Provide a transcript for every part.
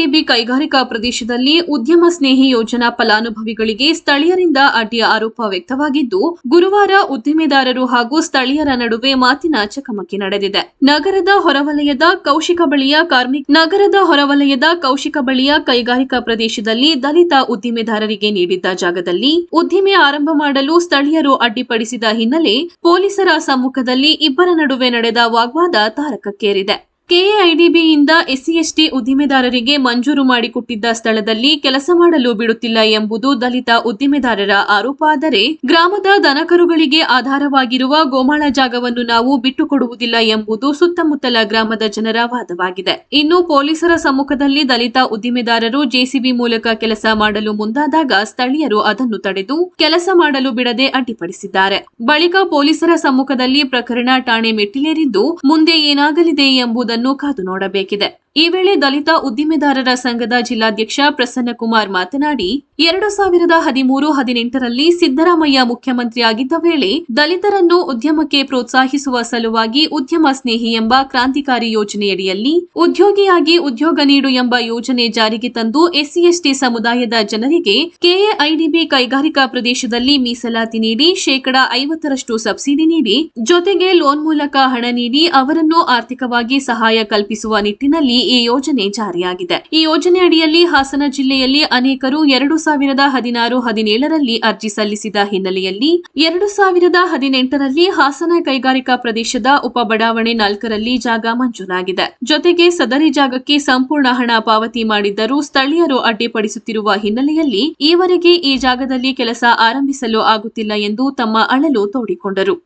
KIDB ಕೈಗಾರಿಕಾ ಪ್ರದೇಶದಲ್ಲಿ ಉದ್ಯಮ ಸ್ನೇಹಿ ಯೋಜನಾ ಫಲಾನುಭವಿಗಳಿಗೆ ಸ್ಥಳೀಯರಿಂದ ಅಡ್ಡಿಯ ಆರೋಪ ವ್ಯಕ್ತವಾಗಿದ್ದು, ಗುರುವಾರ ಉದ್ದಿಮೆದಾರರು ಹಾಗೂ ಸ್ಥಳೀಯರ ನಡುವೆ ಮಾತಿನ ಚಕಮಕಿ ನಡೆದಿದೆ. ನಗರದ ಹೊರವಲಯದ ಕೌಶಿಕ ಬಳಿಯ ಕಾರ್ಮಿಕ, ನಗರದ ಹೊರವಲಯದ ಕೌಶಿಕ ಬಳಿಯ ಕೈಗಾರಿಕಾ ಪ್ರದೇಶದಲ್ಲಿ ದಲಿತ ಉದ್ದಿಮೆದಾರರಿಗೆ ನೀಡಿದ್ದ ಜಾಗದಲ್ಲಿ ಉದ್ದಿಮೆ ಆರಂಭ ಮಾಡಲು ಸ್ಥಳೀಯರು ಅಡ್ಡಿಪಡಿಸಿದ ಹಿನ್ನೆಲೆ ಪೊಲೀಸರ ಸಮ್ಮುಖದಲ್ಲಿ ಇಬ್ಬರ ನಡುವೆ ನಡೆದ ವಾಗ್ವಾದ ತಾರಕಕ್ಕೇರಿದೆ. ಕೆಎಐಡಿಬಿಯಿಂದ ಎಸ್ಸಿ ಎಸ್ಟಿ ಉದ್ದಿಮೆದಾರರಿಗೆ ಮಂಜೂರು ಮಾಡಿಕೊಟ್ಟಿದ್ದ ಸ್ಥಳದಲ್ಲಿ ಕೆಲಸ ಮಾಡಲು ಬಿಡುತ್ತಿಲ್ಲ ಎಂಬುದು ದಲಿತ ಉದ್ದಿಮೆದಾರರ ಆರೋಪ. ಆದರೆ ಗ್ರಾಮದ ದನಕರುಗಳಿಗೆ ಆಧಾರವಾಗಿರುವ ಗೋಮಾಳ ಜಾಗವನ್ನು ನಾವು ಬಿಟ್ಟುಕೊಡುವುದಿಲ್ಲ ಎಂಬುದು ಸುತ್ತಮುತ್ತಲ ಗ್ರಾಮದ ಜನರ ವಾದವಾಗಿದೆ. ಇನ್ನು ಪೊಲೀಸರ ಸಮ್ಮುಖದಲ್ಲಿ ದಲಿತ ಉದ್ದಿಮೆದಾರರು ಜೆಸಿಬಿ ಮೂಲಕ ಕೆಲಸ ಮಾಡಲು ಮುಂದಾದಾಗ ಸ್ಥಳೀಯರು ಅದನ್ನು ತಡೆದು ಕೆಲಸ ಮಾಡಲು ಬಿಡದೆ ಅಡ್ಡಿಪಡಿಸಿದ್ದಾರೆ. ಬಳಿಕ ಪೊಲೀಸರ ಸಮ್ಮುಖದಲ್ಲಿ ಪ್ರಕರಣ ಠಾಣೆ ಮೆಟ್ಟಿಲೇರಿದ್ದು ಮುಂದೆ ಏನಾಗಲಿದೆ ಎಂಬುದನ್ನು ಕಾದು ನೋಡಬೇಕಿದೆ. ಈ ವೇಳೆ ದಲಿತ ಉದ್ದಿಮೆದಾರರ ಸಂಘದ ಜಿಲ್ಲಾಧ್ಯಕ್ಷ ಪ್ರಸನ್ನಕುಮಾರ್ ಮಾತನಾಡಿ, ಎರಡು ಸಾವಿರದ ಹದಿಮೂರು ಹದಿನೆಂಟರಲ್ಲಿ ಸಿದ್ದರಾಮಯ್ಯ ಮುಖ್ಯಮಂತ್ರಿಯಾಗಿದ್ದ ವೇಳೆ ದಲಿತರನ್ನು ಉದ್ಯಮಕ್ಕೆ ಪ್ರೋತ್ಸಾಹಿಸುವ ಸಲುವಾಗಿ ಉದ್ಯಮ ಸ್ನೇಹಿ ಎಂಬ ಕ್ರಾಂತಿಕಾರಿ ಯೋಜನೆಯಡಿಯಲ್ಲಿ ಉದ್ಯೋಗಿಯಾಗಿ ಉದ್ಯೋಗ ನೀಡು ಎಂಬ ಯೋಜನೆ ಜಾರಿಗೆ ತಂದು ಎಸ್ಸಿಎಸ್ಟಿ ಸಮುದಾಯದ ಜನರಿಗೆ ಕೆಎಐಡಿಬಿ ಕೈಗಾರಿಕಾ ಪ್ರದೇಶದಲ್ಲಿ ಮೀಸಲಾತಿ ನೀಡಿ ಶೇಕಡಾ ಐವತ್ತರಷ್ಟು ಸಬ್ಸಿಡಿ ನೀಡಿ, ಜೊತೆಗೆ ಲೋನ್ ಮೂಲಕ ಹಣ ನೀಡಿ ಅವರನ್ನು ಆರ್ಥಿಕವಾಗಿ ಸಹಾಯ ಕಲ್ಪಿಸುವ ನಿಟ್ಟಿನಲ್ಲಿ ಈ ಯೋಜನೆ ಜಾರಿಯಾಗಿದೆ. ಈ ಯೋಜನೆ ಅಡಿಯಲ್ಲಿ ಹಾಸನ ಜಿಲ್ಲೆಯಲ್ಲಿ ಅನೇಕರು ಎರಡು ಸಾವಿರದ ಹದಿನಾರು ಹದಿನೇಳರಲ್ಲಿ ಅರ್ಜಿ ಸಲ್ಲಿಸಿದ ಹಿನ್ನೆಲೆಯಲ್ಲಿ ಎರಡು ಸಾವಿರದ ಹದಿನೆಂಟರಲ್ಲಿ ಹಾಸನ ಕೈಗಾರಿಕಾ ಪ್ರದೇಶದ ಉಪ ಬಡಾವಣೆ ನಾಲ್ಕರಲ್ಲಿ ಜಾಗ ಮಂಜೂರಾಗಿದೆ. ಜೊತೆಗೆ ಸದರಿ ಜಾಗಕ್ಕೆ ಸಂಪೂರ್ಣ ಹಣ ಪಾವತಿ ಮಾಡಿದ್ದರೂ ಸ್ಥಳೀಯರು ಅಡ್ಡಿಪಡಿಸುತ್ತಿರುವ ಹಿನ್ನೆಲೆಯಲ್ಲಿ ಈವರೆಗೆ ಈ ಜಾಗದಲ್ಲಿ ಕೆಲಸ ಆರಂಭಿಸಲು ಆಗುತ್ತಿಲ್ಲ ಎಂದು ತಮ್ಮ ಅಳಲು ತೋಡಿಕೊಂಡರು.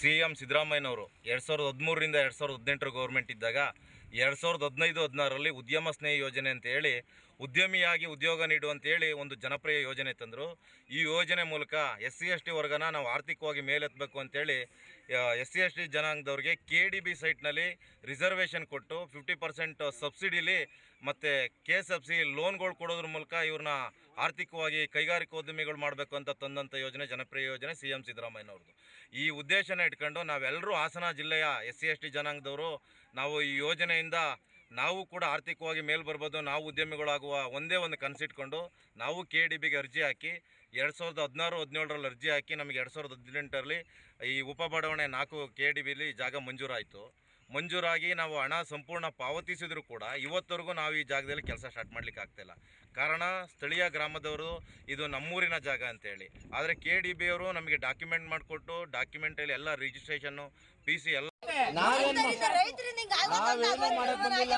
ಸಿಎಂ ಸಿದ್ದರಾಮಯ್ಯನವರು ಎರಡು ಸಾವಿರದ ಹದಿಮೂರರಿಂದ ಎರಡು ಸಾವಿರದ ಹದಿನೆಂಟರ ಗೌರ್ಮೆಂಟ್ ಇದ್ದಾಗ ಎರಡು ಸಾವಿರದ ಹದಿನೈದು, ಹದಿನಾರರಲ್ಲಿ ಉದ್ಯಮ ಸ್ನೇಹಿ ಯೋಜನೆ ಅಂತ ಹೇಳಿ, ಉದ್ಯಮಿಯಾಗಿ ಉದ್ಯೋಗ ನೀಡು ಹೇಳಿ ಒಂದು ಜನಪ್ರಿಯ ಯೋಜನೆ ತಂದರು. ಈ ಯೋಜನೆ ಮೂಲಕ ಎಸ್ ಸಿ ಎಸ್ ಟಿ ವರ್ಗನ ನಾವು ಆರ್ಥಿಕವಾಗಿ ಮೇಲೆತ್ತಬೇಕು ಅಂತೇಳಿ ಎಸ್ ಸಿ ಎಸ್ ಟಿ ಜನಾಂಗದವ್ರಿಗೆ ಕೆ ಡಿ ಬಿ ಸೈಟ್ನಲ್ಲಿ ರಿಸರ್ವೇಷನ್ ಕೊಟ್ಟು ಫಿಫ್ಟಿ ಪರ್ಸೆಂಟ್ ಸಬ್ಸಿಡಿಲಿ ಮತ್ತು ಕೆ ಎಸ್ ಎಫ್ ಸಿ ಲೋನ್ಗಳು ಕೊಡೋದ್ರ ಮೂಲಕ ಇವ್ರನ್ನ ಆರ್ಥಿಕವಾಗಿ ಕೈಗಾರಿಕೋದ್ಯಮಿಗಳು ಮಾಡಬೇಕು ಅಂತ ತಂದಂಥ ಯೋಜನೆ, ಜನಪ್ರಿಯ ಯೋಜನೆ ಸಿ ಎಂ ಸಿದ್ದರಾಮಯ್ಯನವ್ರದ್ದು ಈ ಉದ್ದೇಶನ ಇಟ್ಕೊಂಡು ನಾವೆಲ್ಲರೂ ಹಾಸನ ಜಿಲ್ಲೆಯ ಎಸ್ ಸಿ ಎಸ್ ಟಿ ಜನಾಂಗದವರು ನಾವು ಈ ಯೋಜನೆಯಿಂದ ನಾವು ಕೂಡ ಆರ್ಥಿಕವಾಗಿ ಮೇಲೆ ಬರ್ಬೋದು, ನಾವು ಉದ್ಯಮಿಗಳಾಗುವ ಒಂದೇ ಒಂದು ಕನಸಿಟ್ಕೊಂಡು ನಾವು ಕೆ ಡಿ ಬಿಗೆ ಅರ್ಜಿ ಹಾಕಿ, ಎರಡು ಸಾವಿರದ ಹದಿನಾರು, ಹದಿನೇಳರಲ್ಲಿ ಅರ್ಜಿ ಹಾಕಿ ನಮಗೆ ಎರಡು ಸಾವಿರದ ಹದಿನೆಂಟರಲ್ಲಿ ಈ ಉಪ ಬಡಾವಣೆ ನಾಲ್ಕು ಕೆ ಡಿ ಬಿಲಿ ಜಾಗ ಮಂಜೂರಾಯಿತು. ಮಂಜೂರಾಗಿ ನಾವು ಹಣ ಸಂಪೂರ್ಣ ಪಾವತಿಸಿದರೂ ಕೂಡ ಇವತ್ತವರೆಗೂ ನಾವು ಈ ಜಾಗದಲ್ಲಿ ಕೆಲಸ ಸ್ಟಾರ್ಟ್ ಮಾಡ್ಲಿಕ್ಕೆ ಆಗ್ತಿಲ್ಲ. ಕಾರಣ ಸ್ಥಳೀಯ ಗ್ರಾಮದವರು ಇದು ನಮ್ಮೂರಿನ ಜಾಗ ಅಂತೇಳಿ. ಆದರೆ ಕೆ ಡಿ ಬಿ ಅವರು ನಮಗೆ ಡಾಕ್ಯುಮೆಂಟ್ ಮಾಡಿಕೊಟ್ಟು ಡಾಕ್ಯುಮೆಂಟಲ್ಲಿ ಎಲ್ಲ ರಿಜಿಸ್ಟ್ರೇಷನ್ನು ಪಿ ಸಿ ಎಲ್ಲ ನಾವೇನು ಮಾಡಕ್ ಮಾಡಕ್ ಬೇಡ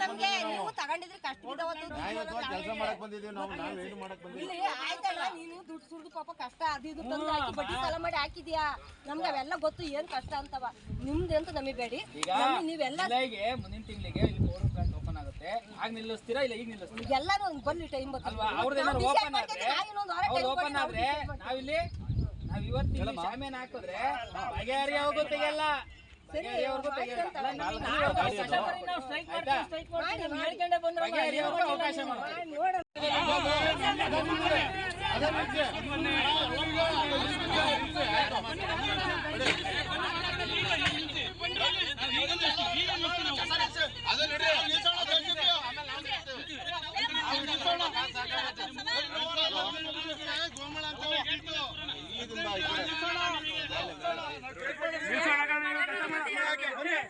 ನಮ್ಗೆ. ನೀವು. ತಗೊಂಡಿದ್ರೆ ಕಷ್ಟದವತ್ತು ನ್ಯಾಯಯುತವಾಗಿ ಕೆಲಸ ಮಾಡಕ್ ಬಂದಿದ್ದೀವಿ ನಾವು. ನಾವೇನು ಮಾಡಕ್ ಬಂದಿಲ್ಲ. ಇಲ್ಲಿ ಆಯ್ತಣ್ಣ ನೀನು ದುಡ್ಡು ಪಾಪ ಕಷ್ಟ ಅದು ಇದು ತಂದು ಹಾಕಿ ಬಡ್ಡಿ ಸಾಲ ಮಾಡಿ ಹಾಕಿದ್ಯಾ? ನಮ್ಗೆ ಅವೆಲ್ಲ ಗೊತ್ತು ಏನ್ ಕಷ್ಟ ಅಂತವ. ನಿಮ್ದು ಅಂತ ನಮಗೆ ಬೇಡಿ ನೀವೆಲ್ಲ ಮುಂದಿನ ತಿಂಗಳಿಗೆ ಇಲ್ಲಿ ಓಪನ್ ಆಗುತ್ತೆ. ಆಗ ನಿಲ್ಲಿಸ್ತೀರಾ ಇಲ್ಲ ಈಗ ನಿಲ್ಲಿಸ್ತೀರಾ? ಎಲ್ಲರೂ ಒಂದು ಟೈಮ್ ಅಲ್ವಾ? ಅವ್ರದ್ದು ಓಪನ್ ಆದ್ರೆ ಅವ್ರು ಓಪನ್ ಆದ್ರೆ ನಾವಿಲ್ಲಿ ನಾವ್ ಇವತ್ತು ಇಲ್ಲಿ ಶಾಮಿಯಾನ ಹಾಕಿದ್ರೆ ಬಗೆಹರಿ ಯಾವಾಗೂ ತೆಗೆಯಲ್ಲ. ಅವಕಾಶ ಮಾಡಿ.